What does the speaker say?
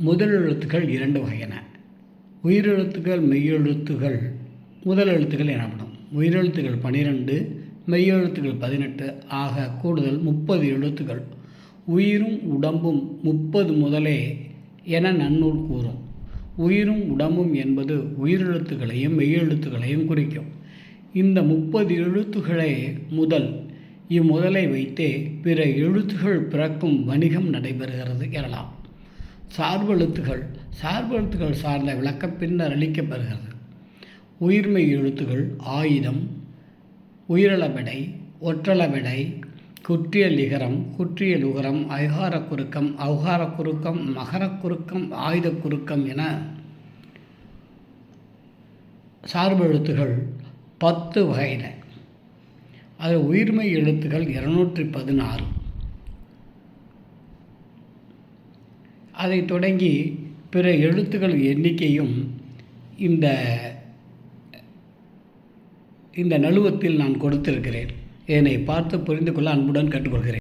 முதல் எழுத்துக்கள் இரண்டு வகையான. உயிரெழுத்துக்கள் மெய்யெழுத்துகள் முதல் எழுத்துக்கள் எனப்படும். உயிரெழுத்துக்கள் பனிரெண்டு மெய்யெழுத்துக்கள் பதினெட்டு. ஆக கூடுதல் முப்பது எழுத்துக்கள். உயிரும் உடம்பும் முப்பது முதலே என நன்னூல் கூறும். உயிரும் உடம்பும் என்பது உயிரெழுத்துக்களையும் மெய்யெழுத்துக்களையும் குறிக்கும். இந்த முப்பது எழுத்துக்களே முதல். இம்முதலை வைத்தே பிற எழுத்துகள் பிறக்கும் வணிகம் நடைபெறுகிறது எனலாம். சார்பெழுத்துகள் சார்பெழுத்துகள் சார்ந்த விளக்கம் பின்னர் அளிக்கப்படுகிறது. உயிர்மெய் எழுத்துகள் ஆயுதம் உயிரளவிடை ஒற்றளவிடை குற்றியல் லிகரம் குற்றிய உகரம் ஐகார குறுக்கம் அவுகார குறுக்கம் மகர குறுக்கம் ஆயுத குறுக்கம் என சார்பெழுத்துகள் பத்து வகையில் அது உயிர்மை எழுத்துக்கள் இருநூற்றி பதினாறு. அதை தொடங்கி பிற எழுத்துக்கள் எண்ணிக்கையும் இந்த இந்த நழுவத்தில் நான் கொடுத்திருக்கிறேன். இதனை பார்த்து புரிந்து கொள்ள அன்புடன் கேட்டுக்கொள்கிறேன்.